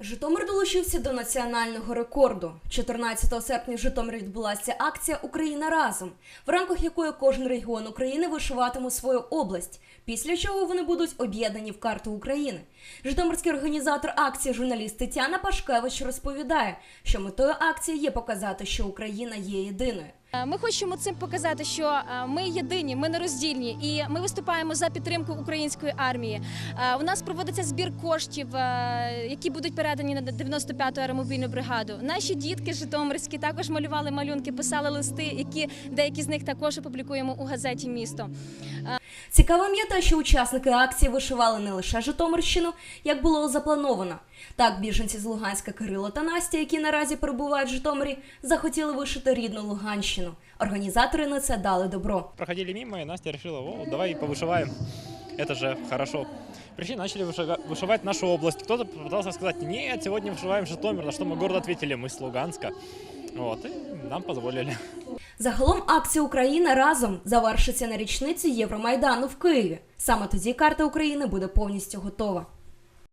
Житомир долучився до національного рекорду. 14 серпня в Житомирі відбулася акція Україна разом, в рамках якої кожен регіон України вишиватиме свою область, після чого вони будуть об'єднані в карту України. Житомирський організатор акції журналіст Тетяна Пашкевич розповідає, що метою акції є показати, що Україна є єдиною. Е, Ми хочемо цим показати, що е, ми єдині, ми нероздільні, і ми виступаємо за підтримку української армії. Е, У нас проводиться збір коштів, які будуть передані на 95-ту аеромобільну бригаду. Наші дітки житомирські також малювали малюнки, писали листи, які деякі з них також опублікуємо у газеті Місто. Цікавим є те, що учасники акції вишивали не лише Житомирщину, як було заплановано. Так, біженці з Луганська Кирило та Настя, які наразі перебувають в Житомирі, захотіли вишити рідну Луганщину. Організатори на це дали добро. проходили мимо, и Настя решила, о, давай повышиваем. Это же хорошо. Пришли, начали вышива- вышивать нашу область. Кто-то попытался сказать, нет, сегодня вышиваем Житомир, на что мы гордо ответили, мы с Луганска. Вот, и нам позволили. Загалом акція Україна разом завершиться на річниці Євромайдану в Києві. Саме тоді карта України буде повністю готова.